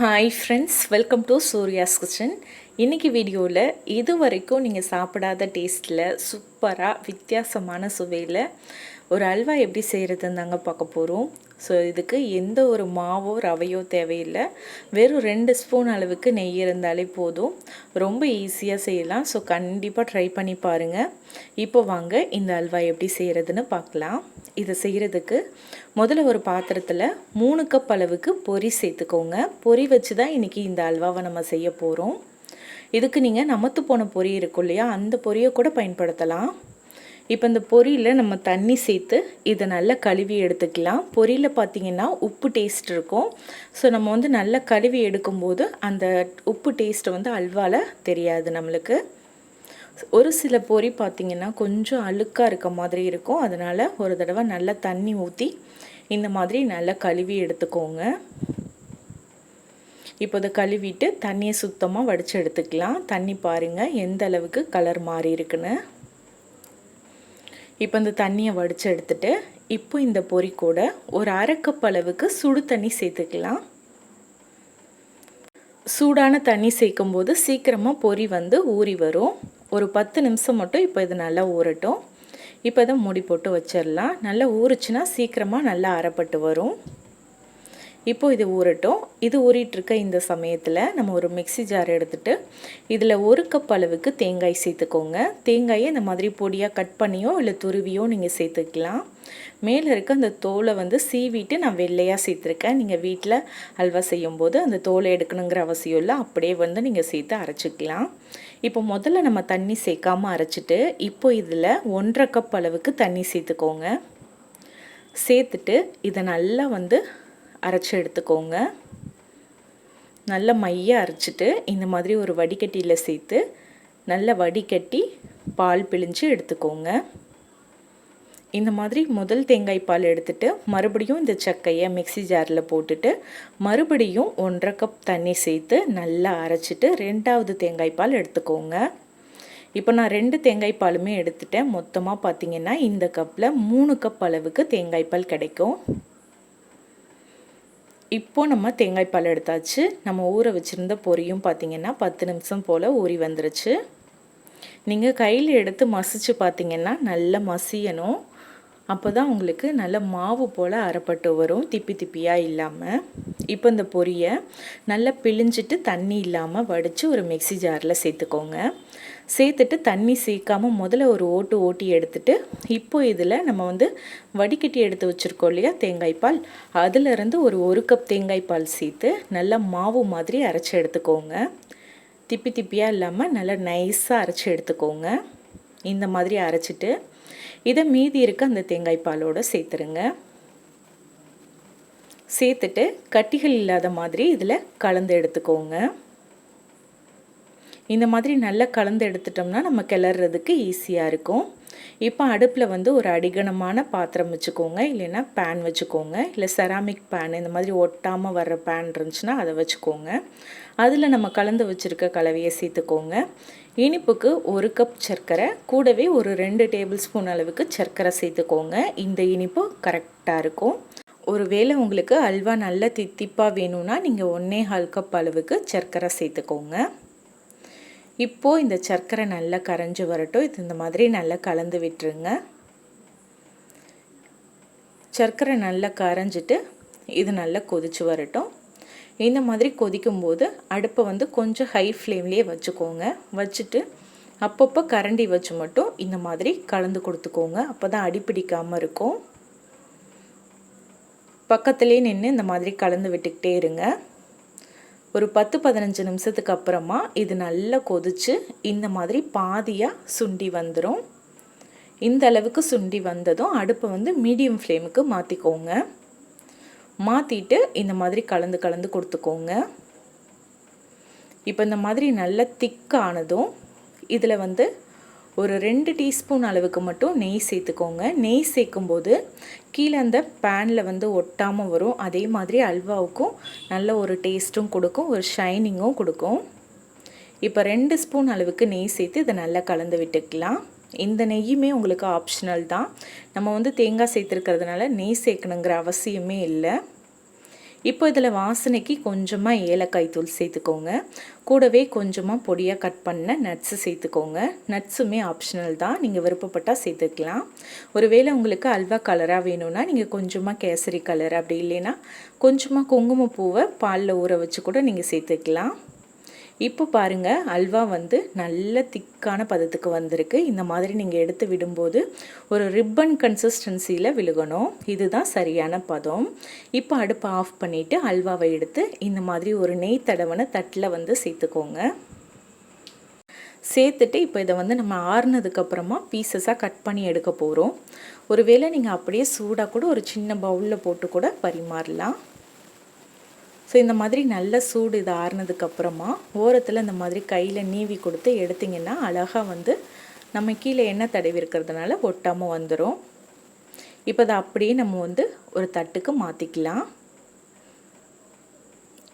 Hi friends welcome to Surya's kitchen இன்றைக்கி வீடியோவில் இது வரைக்கும் நீங்கள் சாப்பிடாத டேஸ்ட்டில் சூப்பராக வித்தியாசமான சுவையில் ஒரு அல்வா எப்படி செய்கிறதுன்னு தாங்க பார்க்க போகிறோம் ஸோ இதுக்கு எந்த ஒரு மாவோ ரவையோ தேவையில்லை. வெறும் ரெண்டு ஸ்பூன் அளவுக்கு நெய் இருந்தாலே போதும். ரொம்ப ஈஸியாக செய்யலாம். ஸோ கண்டிப்பாக ட்ரை பண்ணி பாருங்கள் இப்போ வாங்க இந்த அல்வா எப்படி செய்கிறதுன்னு பார்க்கலாம் இதை செய்கிறதுக்கு முதல்ல ஒரு பாத்திரத்தில் மூணு கப் அளவுக்கு பொரி சேர்த்துக்கோங்க. பொரி வச்சு தான் இன்றைக்கி இந்த அல்வாவை நம்ம செய்ய போகிறோம் இதுக்கு நீங்கள் நமத்து போன பொரி இருக்கும் இல்லையா அந்த பொரியை கூட பயன்படுத்தலாம். இப்போ இந்த பொரியில் நம்ம தண்ணி சேர்த்து இதை நல்லா கழுவி எடுத்துக்கலாம். பொரியில் பார்த்திங்கன்னா உப்பு டேஸ்ட் இருக்கும். ஸோ நம்ம வந்து நல்லா கழுவி எடுக்கும்போது அந்த உப்பு டேஸ்ட்டு வந்து அல்வாவில் தெரியாது நம்மளுக்கு. ஒரு சில பொரி பார்த்திங்கன்னா கொஞ்சம் அழுக்காக இருக்க மாதிரி இருக்கும். அதனால் ஒரு தடவை நல்லா தண்ணி ஊற்றி இந்த மாதிரி நல்லா கழுவி எடுத்துக்கோங்க. இப்போ இதை கழுவிட்டு தண்ணியை சுத்தமாக வடித்து எடுத்துக்கலாம். தண்ணி பாருங்கள் எந்த அளவுக்கு கலர் மாறி இருக்குன்னு. இப்போ இந்த தண்ணியை வடித்து எடுத்துட்டு இப்போ இந்த பொறி கூட ஒரு அரைக்கப் அளவுக்கு சுடு தண்ணி சேர்த்துக்கலாம். சூடான தண்ணி சேர்க்கும் போது சீக்கிரமாக பொறி வந்து ஊறி வரும். ஒரு பத்து நிமிஷம் மட்டும் இப்போ இது நல்லா ஊறட்டும். இப்போ இதை மூடி போட்டு வச்சிடலாம். நல்லா ஊறுச்சுன்னா சீக்கிரமாக நல்லா அறப்பட்டு வரும். இப்போது இது ஊறட்டும். இது ஊறிட்டுருக்க இந்த சமயத்தில் நம்ம ஒரு மிக்சி ஜார் எடுத்துகிட்டு இதில் ஒரு கப் அளவுக்கு தேங்காய் சேர்த்துக்கோங்க. தேங்காயை இந்த மாதிரி பொடியாக கட் பண்ணியோ இல்லை துருவியோ நீங்கள் சேர்த்துக்கலாம். மேலே இருக்க அந்த தோலை வந்து சீவிட்டு நான் வெள்ளையாக சேர்த்துருக்கேன். நீங்கள் வீட்டில் அல்வா செய்யும்போது அந்த தோலை எடுக்கணுங்கிற அவசியம் இல்லை. அப்படியே வந்து நீங்கள் சேர்த்து அரைச்சிக்கலாம். இப்போ முதல்ல நம்ம தண்ணி சேர்க்காமல் அரைச்சிட்டு இப்போ இதில் ஒன்றரை கப் அளவுக்கு தண்ணி சேர்த்துக்கோங்க. சேர்த்துட்டு இதை நல்லா வந்து அரைச்சி எடுத்துக்கோங்க. நல்ல மைய அரைச்சிட்டு இந்த மாதிரி ஒரு வடிகட்டியில் சேர்த்து நல்ல வடிகட்டி பால் பிழிஞ்சு எடுத்துக்கோங்க. இந்த மாதிரி முதல் தேங்காய் பால் எடுத்துட்டு மறுபடியும் இந்த சக்கையை மிக்சி ஜாரில் போட்டுட்டு மறுபடியும் ஒன்றரை கப் தண்ணி சேர்த்து நல்லா அரைச்சிட்டு ரெண்டாவது தேங்காய் பால் எடுத்துக்கோங்க. இப்போ நான் ரெண்டு தேங்காய் பாலுமே எடுத்துட்டேன். மொத்தமாக பார்த்திங்கன்னா இந்த கப்பில் மூணு கப் அளவுக்கு தேங்காய் பால் கிடைக்கும். இப்போது நம்ம தேங்காய் பால் எடுத்தாச்சு. நம்ம ஊற வச்சுருந்த பொரியும் பார்த்திங்கன்னா பத்து நிமிஷம் போல் ஊறி வந்துருச்சு. நீங்கள் கையில் எடுத்து மசிச்சு பார்த்திங்கன்னா நல்லா மசியணும். அப்போ தான் உங்களுக்கு நல்ல மாவு போல் அரைப்பட்டு வரும். திப்பி திப்பியாக இல்லாமல் இப்போ இந்த பொரியை நல்லா பிழிஞ்சிட்டு தண்ணி இல்லாமல் வடித்து ஒரு மிக்சி ஜாரில் சேர்த்துக்கோங்க. சேர்த்துட்டு தண்ணி சேர்க்காமல் முதல்ல ஒரு ஓட்டு ஓட்டி எடுத்துட்டு இப்போ இதில் நம்ம வந்து வடிகட்டி எடுத்து வச்சுருக்கோம் இல்லையா தேங்காய் பால். அதிலிருந்து ஒரு ஒரு கப் தேங்காய் பால் சேர்த்து நல்லா மாவு மாதிரி அரைச்சி எடுத்துக்கோங்க. திப்பி திப்பியாக இல்லாமல் நல்லா நைஸாக அரைச்சி எடுத்துக்கோங்க. இந்த மாதிரி அரைச்சிட்டு இதை மீதி இருக்க அந்த தேங்காய் பாலோடு சேர்த்துருங்க. சேர்த்துட்டு கட்டிகள் இல்லாத மாதிரி இதில் கலந்து எடுத்துக்கோங்க. இந்த மாதிரி நல்லா கலந்து எடுத்துட்டோம்னா நம்ம கிளறதுக்கு ஈஸியாக இருக்கும். இப்போ அடுப்பில் வந்து ஒரு அடிகனமான பாத்திரம் வச்சுக்கோங்க. இல்லைன்னா பேன் வச்சுக்கோங்க. இல்லை செராமிக் பேன் இந்த மாதிரி ஒட்டாமல் வர்ற பேன் இருந்துச்சுன்னா அதை வச்சுக்கோங்க. அதில் நம்ம கலந்து வச்சுருக்க கலவையை சேர்த்துக்கோங்க. இனிப்புக்கு ஒரு கப் சர்க்கரை கூடவே ஒரு ரெண்டு டேபிள் ஸ்பூன் அளவுக்கு சர்க்கரை சேர்த்துக்கோங்க. இந்த இனிப்பு கரெக்டாக இருக்கும். ஒரு வேளை உங்களுக்கு அல்வா நல்ல தித்திப்பாக வேணும்னா நீங்கள் ஒன்றே ஹால் கப் அளவுக்கு சர்க்கரை சேர்த்துக்கோங்க. இப்போது இந்த சர்க்கரை நல்லா கரைஞ்சி வரட்டும். இது இந்த மாதிரி நல்லா கலந்து விட்டுருங்க. சர்க்கரை நல்லா கரைஞ்சிட்டு இது நல்லா கொதிச்சு வரட்டும். இந்த மாதிரி கொதிக்கும்போது அடுப்பை வந்து கொஞ்சம் ஹை ஃப்ளேம்லேயே வச்சுக்கோங்க. வச்சுட்டு அப்பப்போ கரண்டி வச்சு மட்டும் இந்த மாதிரி கலந்து கொடுத்துக்கோங்க. அப்போ தான் அடிப்பிடிக்காமல் இருக்கும். பக்கத்துலேயே நின்று இந்த மாதிரி கலந்து விட்டுக்கிட்டே இருங்க. ஒரு பத்து பதினஞ்சு நிமிஷத்துக்கு அப்புறமா இது நல்லா கொதித்து இந்த மாதிரி பாதியாக சுண்டி வந்துடும் இந்த அளவுக்கு சுண்டி வந்ததும் அடுப்பை வந்து மீடியம் ஃப்ளேமுக்கு மாற்றிக்கோங்க மாற்றிட்டு இந்த மாதிரி கலந்து கலந்து கொடுத்துக்கோங்க. இப்போ இந்த மாதிரி நல்லா திக்கானதும் இதில் வந்து ஒரு ரெண்டு டீஸ்பூன் அளவுக்கு மட்டும் நெய் சேர்த்துக்கோங்க. நெய் சேர்க்கும்போது கீழே அந்த பேனில் வந்து ஒட்டாமல் வரும். அதே மாதிரி அல்வாவுக்கும் நல்ல ஒரு டேஸ்ட்டும் கொடுக்கும் ஒரு ஷைனிங்கும் கொடுக்கும். இப்போ ரெண்டு ஸ்பூன் அளவுக்கு நெய் சேர்த்து இதை நல்லா கலந்து விட்டுக்கலாம். இந்த நெய்யுமே உங்களுக்கு ஆப்ஷனல் தான். நம்ம வந்து தேங்காய் சேர்த்துருக்கிறதுனால நெய் சேர்க்கணுங்கிற அவசியமே இல்லை. இப்போ இதில் வாசனைக்கு கொஞ்சமாக ஏலக்காய் தூள் சேர்த்துக்கோங்க. கூடவே கொஞ்சமாக பொடியாக கட் பண்ண நட்ஸு சேர்த்துக்கோங்க. நட்ஸுமே ஆப்ஷனல் தான். நீங்கள் விருப்பப்பட்டால் சேர்த்துக்கலாம். ஒருவேளை உங்களுக்கு அல்வா கலராக வேணும்னா நீங்கள் கொஞ்சமாக கேசரி கலர் அப்படி இல்லைன்னா கொஞ்சமாக குங்குமப்பூவை பாலில் ஊற வச்சு கூட நீங்கள் சேர்த்துக்கலாம். இப்போ பாருங்கள் அல்வா வந்து நல்ல திக்கான பதத்துக்கு வந்திருக்கு. இந்த மாதிரி நீங்கள் எடுத்து விடும்போது ஒரு ரிப்பன் கன்சிஸ்டன்சியில் விழுகணும். இதுதான் சரியான பதம். இப்போ அடுப்பை ஆஃப் பண்ணிவிட்டு அல்வாவை எடுத்து இந்த மாதிரி ஒரு நெய் தடவனை தட்டில் வந்து சேர்த்துக்கோங்க. சேர்த்துட்டு இப்போ இதை வந்து நம்ம ஆறுனதுக்கப்புறமா பீசஸாக கட் பண்ணி எடுக்க போகிறோம் ஒருவேளை நீங்கள் அப்படியே சூடாக கூட ஒரு சின்ன பவுலில் போட்டு கூட பரிமாறலாம். ஸோ இந்த மாதிரி நல்ல சூடு இது ஆறுனதுக்கப்புறமா ஓரத்தில் இந்த மாதிரி கையில் நீவி கொடுத்து எடுத்திங்கன்னா அழகாக வந்து நம்ம கீழே எண்ணெய் தடவி இருக்கிறதுனால ஒட்டாமல் வந்துடும் இப்போ அதை அப்படியே நம்ம வந்து ஒரு தட்டுக்கு மாற்றிக்கலாம்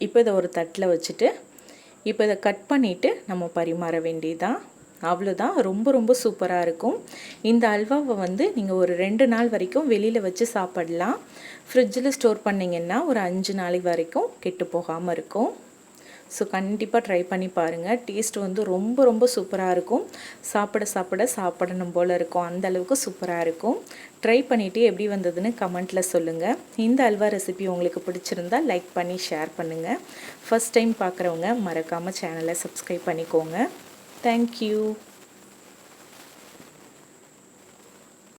இப்போ இதை ஒரு தட்டில் வச்சுட்டு இப்போ இதை கட் பண்ணிவிட்டு நம்ம பரிமாற வேண்டியதான் அவ்வளோதான் ரொம்ப ரொம்ப சூப்பராக இருக்கும். இந்த அல்வாவை வந்து நீங்கள் ஒரு ரெண்டு நாள் வரைக்கும் வெளியில் வச்சு சாப்பிடலாம். ஃப்ரிட்ஜில் ஸ்டோர் பண்ணிங்கன்னா ஒரு அஞ்சு நாளைக்கு வரைக்கும் கெட்டு போகாமல் இருக்கும். ஸோ கண்டிப்பாக ட்ரை பண்ணி பாருங்கள் டேஸ்ட் வந்து ரொம்ப ரொம்ப சூப்பராக இருக்கும். சாப்பிட சாப்பிட சாப்பிடணும் போல் இருக்கும். அந்த அளவுக்கு சூப்பராக இருக்கும். ட்ரை பண்ணிவிட்டு எப்படி வந்ததுன்னு கமெண்ட்டில் சொல்லுங்கள் இந்த அல்வா ரெசிபி உங்களுக்கு பிடிச்சிருந்தா லைக் பண்ணி ஷேர் பண்ணுங்கள் ஃபஸ்ட் டைம் பார்க்குறவங்க மறக்காமல் சேனலை சப்ஸ்கிரைப் பண்ணிக்கோங்க. Thank you.